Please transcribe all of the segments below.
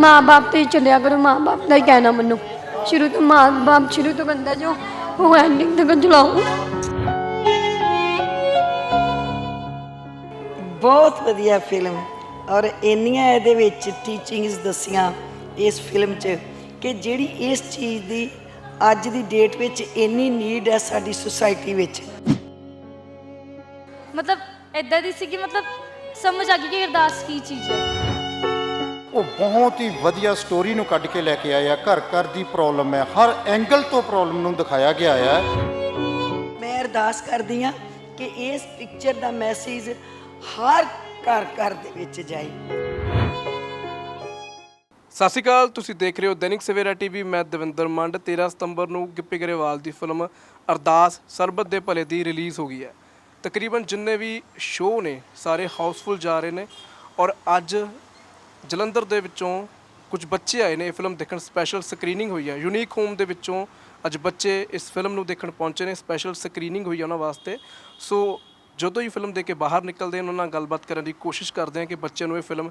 ਮਾਂ-ਬਾਪ ਤੇ ਹੀ ਚੱਲਿਆ ਕਰੋ ਮਾਂ-ਬਾਪ ਦਾ ਹੀ ਕਹਿਣਾ ਮੰਨੋ। ਸ਼ੁਰੂ ਤੋਂ ਮਾਂ-ਬਾਪ ਸ਼ੁਰੂ ਤੋਂ ਬੰਦਾ ਜੋ ਉਹ ਐਂਡਿੰਗ ਤੱਕ ਚਲਾਓ। ਬਹੁਤ ਵਧੀਆ ਫਿਲਮ ਔਰ ਇੰਨੀਆਂ ਇਹਦੇ ਵਿੱਚ ਟੀਚਿੰਗਸ ਦੱਸੀਆਂ ਇਸ ਫਿਲਮ 'ਚ ਕਿ ਜਿਹੜੀ ਇਸ ਚੀਜ਼ ਦੀ ਅੱਜ ਦੀ ਡੇਟ ਵਿੱਚ ਇੰਨੀ ਨੀਡ ਹੈ ਸਾਡੀ ਸੁਸਾਇਟੀ ਵਿੱਚ। ਮਤਲਬ ਇਦਾਂ ਦੀ ਸੀ ਕਿ ਮਤਲਬ ਸਮਝ ਆ ਗਈ ਕਿ ਅਰਦਾਸ ਕੀ ਚੀਜ਼ ਹੈ। ਉਹ ਬਹੁਤ ਹੀ ਵਧੀਆ ਸਟੋਰੀ ਨੂੰ ਕੱਢ ਕੇ ਲੈ ਕੇ ਆਇਆ। ਘਰ ਘਰ ਦੀ ਪ੍ਰੋਬਲਮ ਹੈ। ਹਰ ਐਂਗਲ ਤੋਂ ਪ੍ਰੋਬਲਮ ਨੂੰ ਦਿਖਾਇਆ ਗਿਆ ਹੈ ਮੈਂ ਅਰਦਾਸ ਕਰਦੀ ਹਾਂ ਕਿ ਇਸ ਪਿਕਚਰ ਦਾ ਮੈਸੇਜ ਹਰ ਘਰ ਘਰ ਦੇ ਵਿੱਚ ਜਾਏ। ਸਤਿ ਸ਼੍ਰੀ ਅਕਾਲ। ਤੁਸੀਂ ਦੇਖ ਰਹੇ ਹੋ ਦੈਨਿਕ ਸਵੇਰਾ ਟੀਵੀ। ਮੈਂ ਦਵਿੰਦਰ ਮੰਡ। 13 ਸਤੰਬਰ ਨੂੰ ਗਿੱਪੀ ਗਰੇਵਾਲ ਦੀ ਫਿਲਮ ਅਰਦਾਸ ਸਰਬਤ ਦੇ ਭਲੇ ਦੀ ਰਿਲੀਜ਼ ਹੋ ਗਈ ਹੈ। ਤਕਰੀਬਨ ਜਿੰਨੇ ਵੀ ਸ਼ੋਅ ਨੇ ਸਾਰੇ ਹਾਊਸਫੁੱਲ ਜਾ ਰਹੇ ਨੇ। ਔਰ ਅੱਜ ਜਲੰਧਰ ਦੇ ਵਿੱਚੋਂ ਕੁਝ ਬੱਚੇ ਆਏ ਨੇ ਇਹ ਫਿਲਮ ਦੇਖਣ ਸਪੈਸ਼ਲ ਸਕਰੀਨਿੰਗ ਹੋਈ ਹੈ। ਯੂਨੀਕ ਹੋਮ ਦੇ ਵਿੱਚੋਂ ਅੱਜ ਬੱਚੇ ਇਸ ਫਿਲਮ ਨੂੰ ਦੇਖਣ ਪਹੁੰਚੇ ਨੇ ਸਪੈਸ਼ਲ ਸਕਰੀਨਿੰਗ ਹੋਈ ਹੈ ਉਹਨਾਂ ਵਾਸਤੇ। ਸੋ ਜਦੋਂ ਹੀ ਫਿਲਮ ਦੇਖ ਕੇ ਬਾਹਰ ਨਿਕਲਦੇ ਹਨ ਉਹਨਾਂ ਨਾਲ ਗੱਲਬਾਤ ਕਰਨ ਦੀ ਕੋਸ਼ਿਸ਼ ਕਰਦੇ ਹਾਂ ਕਿ ਬੱਚਿਆਂ ਨੂੰ ਇਹ ਫਿਲਮ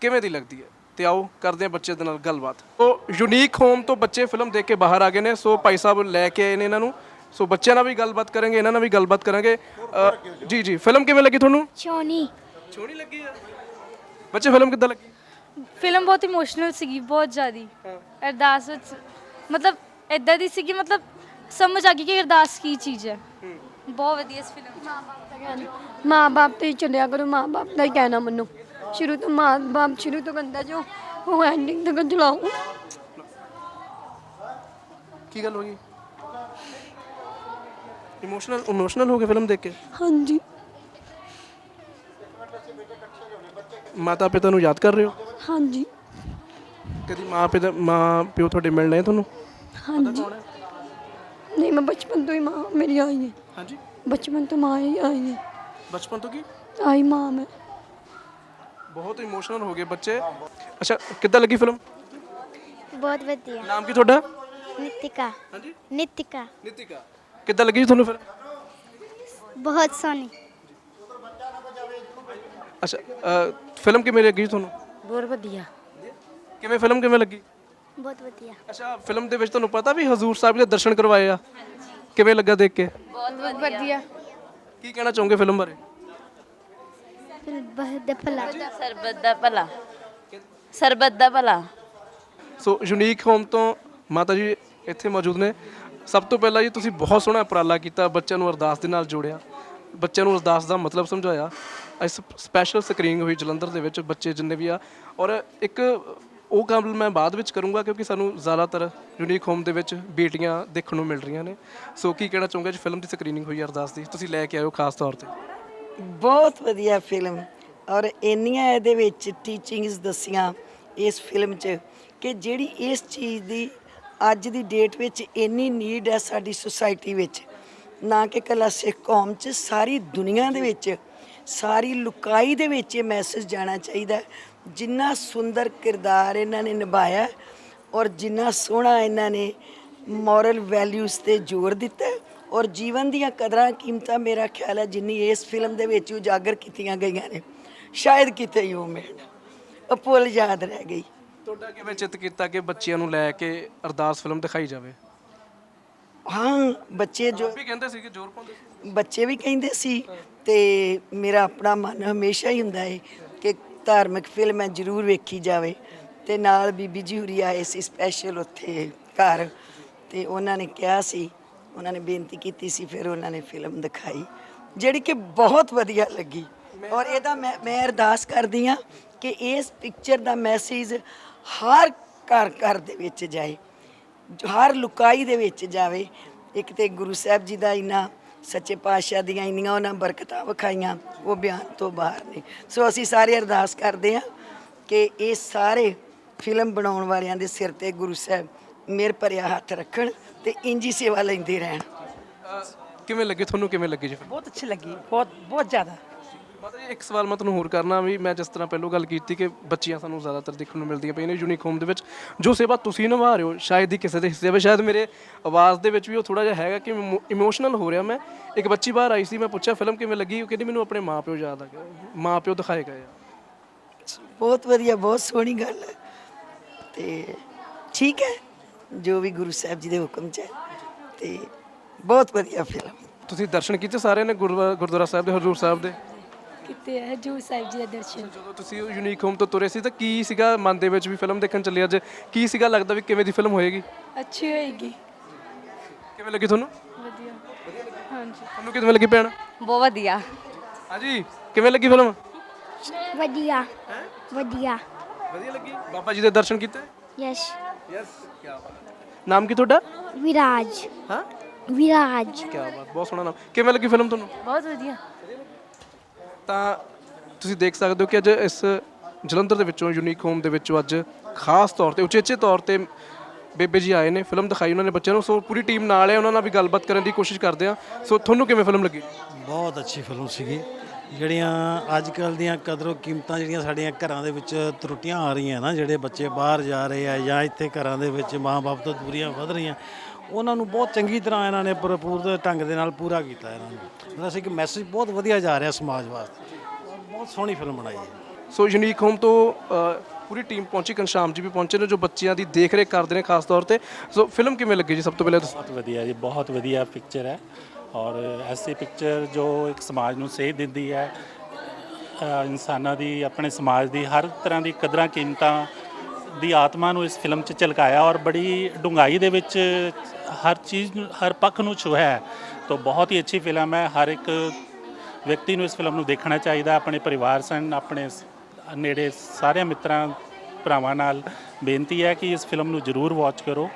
ਕਿਵੇਂ ਦੀ ਲੱਗਦੀ ਹੈ। ਤੇ ਆਓ ਕਰਦੇ ਹਾਂ ਬੱਚੇ ਦੇ ਨਾਲ ਗੱਲਬਾਤ। ਸੋ ਯੂਨੀਕ ਹੋਮ ਤੋਂ ਬੱਚੇ ਫਿਲਮ ਦੇਖ ਕੇ ਬਾਹਰ ਆ ਗਏ ਨੇ। ਸੋ ਭਾਈ ਸਾਹਿਬ ਲੈ ਕੇ ਆਏ ਨੇ ਇਹਨਾਂ ਨੂੰ। ਸੋ ਬੱਚਿਆਂ ਨਾਲ ਵੀ ਗੱਲਬਾਤ ਕਰਾਂਗੇ ਇਹਨਾਂ ਨਾਲ ਵੀ ਗੱਲਬਾਤ ਕਰਾਂਗੇ। ਅ, ਜੀ ਜੀ ਫਿਲਮ ਕਿਵੇਂ ਲੱਗੀ ਤੁਹਾਨੂੰ? ਚੋਨੀ ਸੋਹਣੀ ਲੱਗੀ ਆ। ਬੱਚੇ ਫਿਲਮ ਕਿੱਦਾਂ ਲੱਗੀ? ਫਿਲਮ ਬਹੁਤ ਇਮੋਸ਼ਨਲ ਸੀਗੀ ਬਹੁਤ ਜ਼ਿਆਦੀ। ਅਰਦਾਸ ਵਿੱਚ ਮਤਲਬ ਇਦਾਂ ਦੀ ਸੀ ਕਿ ਮਤਲਬ ਸਮਝ ਆ ਗਈ ਕਿ ਅਰਦਾਸ ਕੀ ਚੀਜ਼ ਹੈ। ਬਹੁਤ ਵਧੀਆ ਇਸ ਫਿਲਮ ਮਾਂ-ਬਾਪ ਤੇ ਹੀ ਚੱਲਿਆ ਕਰੋ ਮਾਂ-ਬਾਪ ਦਾ ਹੀ ਕਹਿਣਾ ਮੰਨੋ। ਸ਼ੁਰੂ ਤੋਂ ਮਾਂ-ਬਾਪ ਸ਼ੁਰੂ ਤੋਂ ਬੰਦਾ ਜੋ ਉਹ ਐਂਡਿੰਗ ਤੱਕ ਚਲਾਓ। ਕੀ ਗੱਲ ਹੋ ਗਈ? ਇਮੋਸ਼ਨਲ ਇਮੋਸ਼ਨਲ ਹੋ ਗਏ ਫਿਲਮ ਦੇਖ ਕੇ? ਹਾਂਜੀ। ਮਾਤਾ ਪਿਤਾ ਨੂੰ ਯਾਦ ਕਰ ਰਹੇ ਹੋ? ਹਾਂਜੀ। ਕਦੀ ਮਾਂ ਪਿਤਾ ਮਾਂ ਪਿਓ ਤੁਹਾਡੇ ਮਿਲਣੇ ਤੁਹਾਨੂੰ? ਹਾਂਜੀ। ਨਹੀਂ ਮੈਂ ਬਚਪਨ ਤੋਂ ਹੀ ਮਾਂ ਮੇਰੀ ਆਈ ਹੈ। ਹਾਂਜੀ। ਬਚਪਨ ਤੋਂ ਮਾਂ ਹੀ ਆਈ ਹੈ। ਬਚਪਨ ਤੋਂ ਕੀ? ਆਈ ਮਾਂ ਮੈਂ। ਬਹੁਤ ਇਮੋਸ਼ਨਲ ਹੋ ਗਏ ਬੱਚੇ। ਅੱਛਾ ਕਿੱਦਾਂ ਲੱਗੀ ਫਿਲਮ ਬਹੁਤ ਵਧੀਆ। ਨਾਮ ਕੀ ਤੁਹਾਡਾ? ਨਿਤਿਕਾ। ਹਾਂਜੀ। ਨਿਤਿਕਾ। ਨਿਤਿਕਾ। ਕਿੱਦਾਂ ਲੱਗੀ ਜੀ ਤੁਹਾਨੂੰ ਫਿਰ? ਬਹੁਤ ਸੋਹਣੀ। ਅੱਛਾ ਫਿਲਮ ਕਿਵੇਂ ਲੱਗੀ ਜੀ ਤੁਹਾਨੂੰ? ਬਹੁਤ ਵਧੀਆ। ਕਿਵੇਂ ਫਿਲਮ ਕਿਵੇਂ ਲੱਗੀ? ਬਹੁਤ ਵਧੀਆ। ਅੱਛਾ ਫਿਲਮ ਦੇ ਵਿੱਚ ਤੁਹਾਨੂੰ ਪਤਾ ਵੀ ਹਜ਼ੂਰ ਸਾਹਿਬ ਦੇ ਦਰਸ਼ਨ ਕਰਵਾਏ ਆ? ਕਿਵੇਂ ਲੱਗਾ ਦੇਖ ਕੇ? ਵਧੀਆ। ਕੀ ਕਹਿਣਾ ਚਾਹੋਗੇ ਫਿਲਮ ਬਾਰੇ? ਫਿਰ ਬਹੁਤ ਭਲਾ। ਸਰਬਤ ਦਾ ਭਲਾ। ਸਰਬਤ ਦਾ ਭਲਾ। ਸੋ ਯੂਨੀਕ ਹੋਮ ਤੋਂ ਮਾਤਾ ਜੀ ਇੱਥੇ ਮੌਜੂਦ ਨੇ। ਸਭ ਤੋਂ ਪਹਿਲਾਂ ਜੀ ਤੁਸੀਂ ਬਹੁਤ ਸੋਹਣਾ ਉਪਰਾਲਾ ਕੀਤਾ ਬੱਚਿਆਂ ਨੂੰ ਅਰਦਾਸ ਦੇ ਨਾਲ ਜੋੜਿਆ। ਬੱਚਿਆਂ ਨੂੰ ਅਰਦਾਸ ਦਾ ਮਤਲਬ ਸਮਝਾਇਆ। ਸਪੈਸ਼ਲ ਸਕਰੀਨਿੰਗ ਹੋਈ ਜਲੰਧਰ ਦੇ ਵਿੱਚ ਬੱਚੇ ਜਿੰਨੇ ਵੀ ਆ, ਔਰ ਇੱਕ ਉਹ ਕੰਮ ਮੈਂ ਬਾਅਦ ਵਿੱਚ ਕਰੂੰਗਾ ਕਿਉਂਕਿ ਸਾਨੂੰ ਜ਼ਿਆਦਾਤਰ ਯੂਨੀਕ ਹੋਮ ਦੇ ਵਿੱਚ ਬੇਟੀਆਂ ਦੇਖਣ ਨੂੰ ਮਿਲ ਰਹੀਆਂ ਨੇ। ਸੋ ਕੀ ਕਹਿਣਾ ਚਾਹੂੰਗਾ? ਜੀ ਫਿਲਮ ਦੀ ਸਕਰੀਨਿੰਗ ਹੋਈ ਅਰਦਾਸ ਦੀ। ਤੁਸੀਂ ਲੈ ਕੇ ਆਇਓ ਖਾਸ ਤੌਰ ਤੇ। ਬਹੁਤ ਵਧੀਆ ਫਿਲਮ ਔਰ ਇੰਨੀਆਂ ਇਹਦੇ ਵਿੱਚ ਟੀਚਿੰਗਸ ਦੱਸੀਆਂ ਇਸ ਫਿਲਮ 'ਚ ਕਿ ਜਿਹੜੀ ਇਸ ਚੀਜ਼ ਦੀ ਅੱਜ ਦੀ ਡੇਟ ਵਿੱਚ ਇੰਨੀ ਨੀਡ ਹੈ ਸਾਡੀ ਸੁਸਾਇਟੀ ਵਿੱਚ। ਨਾ ਕਿ ਕੱਲਾ ਸਿੱਖ ਕੌਮ 'ਚ, ਸਾਰੀ ਦੁਨੀਆ ਦੇ ਵਿੱਚ ਸਾਰੀ ਲੁਕਾਈ ਦੇ ਵਿੱਚ ਇਹ ਮੈਸੇਜ ਜਾਣਾ ਚਾਹੀਦਾ ਜਿੰਨਾ ਸੁੰਦਰ ਕਿਰਦਾਰ ਇਹਨਾਂ ਨੇ ਨਿਭਾਇਆ ਔਰ ਜਿੰਨਾ ਸੋਹਣਾ ਇਹਨਾਂ ਨੇ ਮੋਰਲ ਵੈਲਿਊਜ਼ ਤੇ ਜ਼ੋਰ ਦਿੱਤਾ ਔਰ ਜੀਵਨ ਦੀਆਂ ਕਦਰਾਂ ਕੀਮਤਾਂ ਮੇਰਾ ਖਿਆਲ ਹੈ ਜਿੰਨੀ ਇਸ ਫਿਲਮ ਦੇ ਵਿੱਚ ਉਜਾਗਰ ਕੀਤੀਆਂ ਗਈਆਂ ਨੇ, ਸ਼ਾਇਦ ਕਿਤੇ ਹੀ ਉਹ ਮਿਲਣ। ਉਹ ਪੁੱਲ ਯਾਦ ਰਹਿ ਗਈ। ਤੁਹਾਡਾ ਕਿਵੇਂ ਚਿੱਤ ਕੀਤਾ ਕਿ ਬੱਚਿਆਂ ਨੂੰ ਲੈ ਕੇ ਅਰਦਾਸ ਫਿਲਮ ਦਿਖਾਈ ਜਾਵੇ? ਹਾਂ ਬੱਚੇ ਜੋ ਵੀ ਕਹਿੰਦੇ ਸੀ ਕਿ ਜ਼ੋਰ ਪਾਉਂਦੇ ਸੀ? ਬੱਚੇ ਵੀ ਕਹਿੰਦੇ ਸੀ ਤੇ ਮੇਰਾ ਆਪਣਾ ਮਨ ਹਮੇਸ਼ਾ ਹੀ ਹੁੰਦਾ ਹੈ ਕਿ ਧਾਰਮਿਕ ਫਿਲਮ ਹੈ ਜ਼ਰੂਰ ਵੇਖੀ ਜਾਵੇ ਤੇ ਨਾਲ ਬੀਬੀ ਜੀ ਹੁਰੀ ਆਏ ਸੀ ਸਪੈਸ਼ਲ ਉੱਥੇ ਘਰ ਤੇ ਉਹਨਾਂ ਨੇ ਕਿਹਾ ਸੀ ਉਹਨਾਂ ਨੇ ਬੇਨਤੀ ਕੀਤੀ ਸੀ ਫਿਰ ਉਹਨਾਂ ਨੇ ਫਿਲਮ ਦਿਖਾਈ ਜਿਹੜੀ ਕਿ ਬਹੁਤ ਵਧੀਆ ਲੱਗੀ। ਔਰ ਇਹਦਾ ਮੈਂ ਮੈਂ ਅਰਦਾਸ ਕਰਦੀ ਆ ਕਿ ਇਸ ਪਿਕਚਰ ਦਾ ਮੈਸੇਜ ਹਰ ਘਰ ਘਰ ਦੇ ਵਿੱਚ ਜਾਏ। ਹਰ ਲੁਕਾਈ ਦੇ ਵਿੱਚ ਜਾਵੇ। ਇੱਕ ਤੇ ਗੁਰੂ ਸਾਹਿਬ ਜੀ ਦਾ ਇਨਾ ਸੱਚੇ ਪਾਤਸ਼ਾਹ ਦੀਆਂ ਇੰਨੀਆਂ ਉਹਨਾਂ ਬਰਕਤਾਂ ਵਿਖਾਈਆਂ ਉਹ ਬਿਆਨ ਤੋਂ ਬਾਹਰ ਨੇ। ਸੋ ਅਸੀਂ ਸਾਰੇ ਅਰਦਾਸ ਕਰਦੇ ਹਾਂ ਕਿ ਇਹ ਸਾਰੇ ਫਿਲਮ ਬਣਾਉਣ ਵਾਲਿਆਂ ਦੇ ਸਿਰ ਤੇ ਗੁਰੂ ਸਾਹਿਬ ਮਿਹਰ ਭਰਿਆ ਹੱਥ ਰੱਖਣ ਤੇ ਇੰਜੀ ਸੇਵਾ ਲੈਂਦੇ ਰਹਿਣ। ਕਿਵੇਂ ਲੱਗੀ? ਤੁਹਾਨੂੰ ਕਿਵੇਂ ਲੱਗੀ ਜੀ? ਬਹੁਤ ਅੱਛੀ ਲੱਗੀ ਬਹੁਤ ਬਹੁਤ ਜ਼ਿਆਦਾ। ਜੀ ਇੱਕ ਸਵਾਲ ਮੈਂ ਤੁਹਾਨੂੰ ਹੋਰ ਕਰਨਾ ਵੀ ਮੈਂ ਜਿਸ ਤਰ੍ਹਾਂ ਪਹਿਲਾਂ ਗੱਲ ਕੀਤੀ ਕਿ ਬੱਚੀਆਂ ਸਾਨੂੰ ਜ਼ਿਆਦਾਤਰ ਦੇਖਣ ਨੂੰ ਮਿਲਦੀਆਂ ਪਈਆਂ ਨੇ ਯੂਨੀਕ ਹੋਮ ਦੇ ਵਿੱਚ। ਜੋ ਸੇਵਾ ਤੁਸੀਂ ਨਿਭਾ ਰਹੇ ਹੋ ਸ਼ਾਇਦ ਹੀ ਕਿਸੇ ਦੇ ਹਿੱਸੇ ਵਿੱਚ ਸ਼ਾਇਦ ਮੇਰੇ ਆਵਾਜ਼ ਦੇ ਵਿੱਚ ਵੀ ਉਹ ਥੋੜਾ ਜਿਹਾ ਹੈਗਾ ਕਿ ਇਮੋਸ਼ਨਲ ਹੋ ਰਿਹਾ ਮੈਂ। ਇੱਕ ਬੱਚੀ ਬਾਹਰ ਆਈ ਸੀ ਮੈਂ ਪੁੱਛਿਆ ਫਿਲਮ ਕਿਵੇਂ ਲੱਗੀ? ਉਹ ਕਹਿੰਦੀ ਮੈਨੂੰ ਆਪਣੇ ਮਾਪਿਓ ਯਾਦ ਆ ਗਏ ਮਾਪਿਓ ਦਿਖਾਏ ਗਏ ਆ। ਬਹੁਤ ਵਧੀਆ ਬਹੁਤ ਸੋਹਣੀ ਗੱਲ ਹੈ। ਤੇ ਠੀਕ ਹੈ ਜੋ ਵੀ ਗੁਰੂ ਸਾਹਿਬ ਜੀ ਦੇ ਹੁਕਮ 'ਚ ਹੈ। ਤੇ ਬਹੁਤ ਵਧੀਆ ਫਿਲਮ ਤੁਸੀਂ ਦਰਸ਼ਨ ਕੀਤੇ ਸਾਰਿਆਂ ਨੇ ਗੁਰਦੁਆਰਾ ਸਾਹਿਬ ਦੇ ਹਜ਼ੂਰ ਸਾਹਿਬ ਦੇ? ਕਿਤੇ ਹੈ ਜੋ ਸਾਹਿਬ ਜੀ ਦੇ ਦਰਸ਼ਨ। ਜਦੋਂ ਤੁਸੀਂ ਯੂਨੀਕ ਹੋਮ ਤੋਂ ਤੁਰੇ ਸੀ ਤਾਂ ਕੀ ਸੀਗਾ ਮਨ ਦੇ ਵਿੱਚ ਵੀ ਫਿਲਮ ਦੇਖਣ ਚੱਲੇ ਅੱਜ? ਕੀ ਸੀਗਾ ਲੱਗਦਾ ਵੀ ਕਿਵੇਂ ਦੀ ਫਿਲਮ ਹੋਏਗੀ? ਅੱਛੀ ਹੋਏਗੀ। ਕਿਵੇਂ ਲੱਗੀ ਤੁਹਾਨੂੰ? ਵਧੀਆ। ਹਾਂਜੀ। ਤੁਹਾਨੂੰ ਕਿਵੇਂ ਲੱਗੀ ਭੈਣ? ਬਹੁਤ ਵਧੀਆ। ਹਾਂਜੀ ਕਿਵੇਂ ਲੱਗੀ ਫਿਲਮ? ਵਧੀਆ। ਵਧੀਆ। ਵਧੀਆ ਲੱਗੀ? ਬਾਬਾ ਜੀ ਦੇ ਦਰਸ਼ਨ ਕੀਤੇ? ਯਸ਼ ਯੈਸ ਕੀ ਬਾਤ ਨਾਮ ਕੀ ਤੁਹਾਡਾ? ਵਿਰਾਜ। ਹਾਂ? ਵਿਰਾਜ। ਕੀ ਬਾਤ ਬਹੁਤ ਸੋਹਣਾ ਨਾਮ। ਕਿਵੇਂ ਲੱਗੀ ਫਿਲਮ ਤੁਹਾਨੂੰ? ਬਹੁਤ ਵਧੀਆ। ਤਾਂ ਤੁਸੀਂ ਦੇਖ ਸਕਦੇ ਹੋ ਕਿ ਅੱਜ ਇਸ ਜਲੰਧਰ ਦੇ ਵਿੱਚੋਂ ਯੂਨੀਕ ਹੋਮ ਦੇ ਵਿੱਚੋਂ ਅੱਜ ਖਾਸ ਤੌਰ ਤੇ ਉਚੇਚੇ ਤੌਰ ਤੇ ਬੇਬੇ ਜੀ ਆਏ ਨੇ, ਫਿਲਮ ਦਿਖਾਈ ਉਹਨਾਂ ਨੇ ਬੱਚਿਆਂ ਨੂੰ, ਸੋ ਪੂਰੀ ਟੀਮ ਨਾਲ ਹੈ, ਉਹਨਾਂ ਨਾਲ ਵੀ ਗੱਲਬਾਤ ਕਰਨ ਦੀ ਕੋਸ਼ਿਸ਼ ਕਰਦੇ ਆ ਸੋ ਤੁਹਾਨੂੰ ਕਿਵੇਂ ਫਿਲਮ ਲੱਗੀ? ਬਹੁਤ ਅੱਛੀ ਫਿਲਮ ਸੀਗੀ। ਜਿਹੜੀਆਂ ਅੱਜ ਕੱਲ ਦੀਆਂ ਕਦਰੋ ਕੀਮਤਾਂ ਜਿਹੜੀਆਂ ਸਾਡੀਆਂ ਘਰਾਂ ਦੇ ਵਿੱਚ ਤਰੁੱਟੀਆਂ ਆ ਰਹੀਆਂ ਨਾ, ਜਿਹੜੇ ਬੱਚੇ ਬਾਹਰ ਜਾ ਰਹੇ ਆ ਜਾਂ ਇੱਥੇ ਘਰਾਂ ਦੇ ਵਿੱਚ ਮਾਂ-ਬਾਪ ਤੋਂ ਦੂਰੀਆਂ ਵੱਧ ਰਹੀਆਂ ਉਹਨਾਂ ਨੂੰ ਬਹੁਤ ਚੰਗੀ ਤਰ੍ਹਾਂ ਇਹਨਾਂ ਨੇ ਭਰਪੂਰ ਢੰਗ ਦੇ ਨਾਲ ਪੂਰਾ ਕੀਤਾ ਇਹਨਾਂ ਨੂੰ। ਮਤਲਬ ਸੀ ਕਿ ਮੈਸੇਜ ਬਹੁਤ ਵਧੀਆ ਜਾ ਰਿਹਾ ਸਮਾਜ ਵਾਸਤੇ। ਔਰ ਬਹੁਤ ਸੋਹਣੀ ਫਿਲਮ ਬਣਾਈ ਹੈ। ਸੋ ਯੂਨੀਕ ਹੋਮ ਤੋਂ ਅ, ਪੂਰੀ ਟੀਮ ਪਹੁੰਚੀ ਘਨਸ਼ਾਮ ਜੀ ਵੀ ਪਹੁੰਚੇ ਨੇ ਜੋ ਬੱਚਿਆਂ ਦੀ ਦੇਖ ਰੇਖ ਕਰਦੇ ਨੇ ਖਾਸ ਤੌਰ ਤੇ। ਸੋ ਫਿਲਮ ਕਿਵੇਂ ਲੱਗੀ ਜੀ? ਸਭ ਤੋਂ ਪਹਿਲਾਂ ਦੱਸੋ। ਬਹੁਤ ਵਧੀਆ ਜੀ ਬਹੁਤ ਵਧੀਆ ਪਿਕਚਰ ਹੈ। ਔਰ ਐਸੀ ਪਿਕਚਰ ਜੋ ਇੱਕ ਸਮਾਜ ਨੂੰ ਸੇਧ ਦਿੰਦੀ ਹੈ। ਅ, ਇਨਸਾਨਾਂ ਦੀ ਆਪਣੇ ਸਮਾਜ ਦੀ ਹਰ ਤਰ੍ਹਾਂ ਦੀ ਕਦਰਾਂ ਕੀਮਤਾਂ ਦੀ ਆਤਮਾ ਨੂੰ ਇਸ ਫਿਲਮ 'ਚ ਝਲਕਾਇਆ ਔਰ ਬੜੀ ਡੂੰਘਾਈ ਦੇ ਵਿੱਚ ਹਰ ਚੀਜ਼ ਨੂੰ, ਹਰ ਪੱਖ ਨੂੰ ਛੂਹਿਆ ਤਾਂ ਬਹੁਤ ਹੀ ਅੱਛੀ ਫਿਲਮ ਹੈ। ਹਰ ਇੱਕ ਵਿਅਕਤੀ ਨੂੰ ਇਸ ਫਿਲਮ ਨੂੰ ਦੇਖਣਾ ਚਾਹੀਦਾ। ਆਪਣੇ ਪਰਿਵਾਰ ਸਨ, ਆਪਣੇ ਨੇੜੇ ਸਾਰਿਆਂ ਮਿੱਤਰਾਂ, ਭਰਾਵਾਂ ਨਾਲ ਬੇਨਤੀ ਹੈ ਕਿ ਇਸ ਫਿਲਮ ਨੂੰ ਜ਼ਰੂਰ ਵਾਚ ਕਰੋ।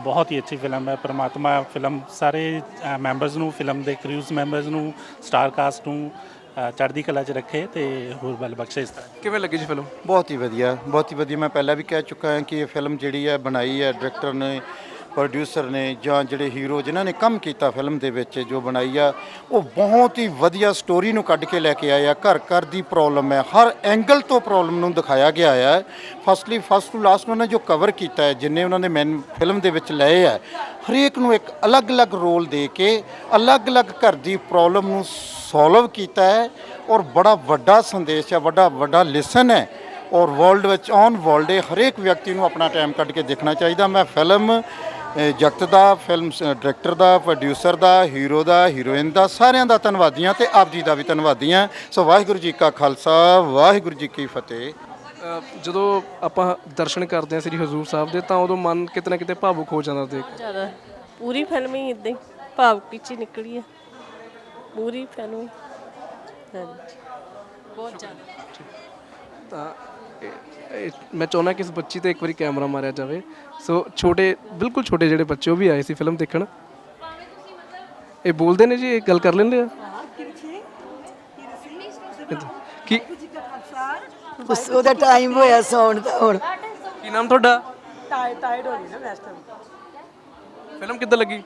ਬਹੁਤ ਹੀ ਅੱਛੀ ਫਿਲਮ ਹੈ। ਪਰਮਾਤਮਾ ਫਿਲਮ ਸਾਰੇ ਮੈਂਬਰਸ ਨੂੰ ਫਿਲਮ ਦੇ ਕ੍ਰਿਊਜ਼ ਮੈਂਬਰਸ ਨੂੰ ਸਟਾਰ ਕਾਸਟ ਨੂੰ ਚੜ੍ਹਦੀ ਕਲਾ 'ਚ ਰੱਖੇ ਤੇ ਹੋਰ ਬਲ ਬਖਸ਼ੇ ਇਸ ਤਰ੍ਹਾਂ। ਕਿਵੇਂ ਲੱਗੀ ਜੀ ਫਿਲਮ ਬਹੁਤ ਹੀ ਵਧੀਆ ਬਹੁਤ ਹੀ ਵਧੀਆ। ਮੈਂ ਪਹਿਲਾਂ ਵੀ ਕਹਿ ਚੁੱਕਾ ਹਾਂ ਕਿ ਇਹ ਫਿਲਮ ਜਿਹੜੀ ਹੈ ਬਣਾਈ ਹੈ ਡਾਇਰੈਕਟਰ ਨੇ ਪ੍ਰੋਡਿਊਸਰ ਨੇ ਜਾਂ ਜਿਹੜੇ ਹੀਰੋ ਜਿਨ੍ਹਾਂ ਨੇ ਕੰਮ ਕੀਤਾ ਫਿਲਮ ਦੇ ਵਿੱਚ, ਜੋ ਬਣਾਈ ਆ, ਉਹ ਬਹੁਤ ਹੀ ਵਧੀਆ ਸਟੋਰੀ ਨੂੰ ਕੱਢ ਕੇ ਲੈ ਕੇ ਆਏ ਆ। ਘਰ ਘਰ ਦੀ ਪ੍ਰੋਬਲਮ ਹੈ। ਹਰ ਐਂਗਲ ਤੋਂ ਪ੍ਰੋਬਲਮ ਨੂੰ ਦਿਖਾਇਆ ਗਿਆ ਹੈ ਫਸਟਲੀ ਫਸਟ ਟੂ ਲਾਸਟ ਉਹਨਾਂ ਨੇ ਜੋ ਕਵਰ ਕੀਤਾ ਹੈ, ਜਿੰਨੇ ਉਹਨਾਂ ਨੇ ਮੈਨ ਫਿਲਮ ਦੇ ਵਿੱਚ ਲਏ ਆ, ਹਰੇਕ ਨੂੰ ਇੱਕ ਅਲੱਗ-ਅਲੱਗ ਰੋਲ ਦੇ ਕੇ ਅਲੱਗ-ਅਲੱਗ ਘਰ ਦੀ ਪ੍ਰੋਬਲਮ ਨੂੰ ਸੋਲਵ ਕੀਤਾ ਹੈ ਔਰ ਬੜਾ ਵੱਡਾ ਸੰਦੇਸ਼ ਹੈ, ਵੱਡਾ ਵੱਡਾ ਲੈਸਨ ਹੈ। ਔਰ ਵਰਲਡ ਵਿੱਚ ਔਨ ਵਰਲਡ ਹਰੇਕ ਵਿਅਕਤੀ ਨੂੰ ਆਪਣਾ ਟਾਈਮ ਕੱਢ ਕੇ ਦੇਖਣਾ ਚਾਹੀਦਾ। ਮੈਂ ਫਿਲਮ ਜਗਤ ਦਾ ਫਿਲਮ ਡਾਇਰੈਕਟਰ ਦਾ ਪ੍ਰੋਡਿਊਸਰ ਦਾ ਹੀਰੋ ਦਾ ਹੀਰੋਇਨ ਦਾ ਸਾਰਿਆਂ ਦਾ ਧੰਨਵਾਦੀ ਹਾਂ ਤੇ ਆਪ ਜੀ ਦਾ ਵੀ ਧੰਨਵਾਦੀ ਹਾਂ। ਸੋ ਵਾਹਿਗੁਰੂ ਜੀ ਕਾ ਖਾਲਸਾ ਵਾਹਿਗੁਰੂ ਜੀ ਕੀ ਫਤਿਹ। ਜਦੋਂ ਆਪਾਂ ਦਰਸ਼ਨ ਕਰਦੇ ਹਾਂ ਸ੍ਰੀ ਹਜ਼ੂਰ ਸਾਹਿਬ ਦੇ ਤਾਂ ਉਦੋਂ ਮਨ ਕਿਤੇ ਨਾ ਕਿਤੇ ਭਾਵੁਕ ਹੋ ਜਾਂਦਾ ਦੇਖ। ਜ਼ਿਆਦਾ। ਪੂਰੀ ਫਿਲਮ ਹੀ ਇਦਾਂ ਭਾਵੁਕੀ ਚ ਹੀ ਨਿਕਲੀ ਹੈ ਪੂਰੀ ਫਿਲਮ। ਹਾਂਜੀ। ਬਹੁਤ ਜ਼ਿਆਦਾ। ਤਾਂ ਇਹ- ਮੈਂ ਚਾਹੁੰਦਾ ਕਿ ਇਸ ਬੱਚੀ ਤੇ ਇੱਕ ਵਾਰੀ ਕੈਮਰਾ ਮਾਰਿਆ ਜਾਵੇ। ਸੋ ਛੋਟੇ ਬਿਲਕੁਲ ਛੋਟੇ ਜਿਹੜੇ ਬੱਚੇ ਉਹ ਵੀ ਆਏ ਸੀ ਫਿਲਮ ਦੇਖਣ। ਇਹ ਬੋਲਦੇ ਨੇ ਜੀ ਇਹ ਗੱਲ ਕਰ ਲੈਂਦੇ ਆ। ਕੀ? ਉਸ ਉਹਦਾ ਟਾਈਮ ਹੋਇਆ ਸੌਣ ਦਾ ਹੁਣ। ਕੀ ਨਾਮ ਤੁਹਾਡਾ? ਟਾਇਡ ਹੋ ਰਹੀ ਨਾ ਵੈਸਟ ਟਾਈਮ ਫਿਲਮ ਕਿੱਦਾਂ ਲੱਗੀ?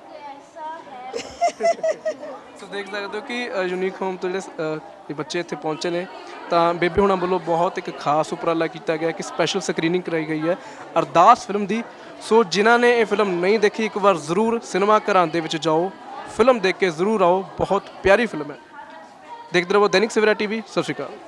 ਸੋ ਦੇਖ ਸਕਦੇ ਹੋ ਕਿ ਯੂਨੀਕ ਹੋਮ ਤੋਂ ਜਿਹੜੇ ਅ, ਇਹ ਬੱਚੇ ਇੱਥੇ ਪਹੁੰਚੇ ਨੇ ਤਾਂ ਬੇਬੀ ਹੁਣਾਂ ਵੱਲੋਂ ਬਹੁਤ ਇੱਕ ਖਾਸ ਉਪਰਾਲਾ ਕੀਤਾ ਗਿਆ ਕਿ ਸਪੈਸ਼ਲ ਸਕਰੀਨਿੰਗ ਕਰਾਈ ਗਈ ਹੈ। ਅਰਦਾਸ ਫਿਲਮ ਦੀ ਸੋ ਜਿਨ੍ਹਾਂ ਨੇ ਇਹ ਫਿਲਮ ਨਹੀਂ ਦੇਖੀ ਇੱਕ ਵਾਰ ਜ਼ਰੂਰ ਸਿਨੇਮਾ ਘਰਾਂ ਦੇ ਵਿੱਚ ਜਾਓ। ਫਿਲਮ ਦੇਖ ਕੇ ਜ਼ਰੂਰ ਆਓ ਬਹੁਤ ਪਿਆਰੀ ਫਿਲਮ ਹੈ। ਦੇਖਦੇ ਰਹੋ ਦੈਨਿਕ ਸਵੇਰਾ ਟੀਵੀ ਸਤਿ ਸ਼੍ਰੀ ਅਕਾਲ।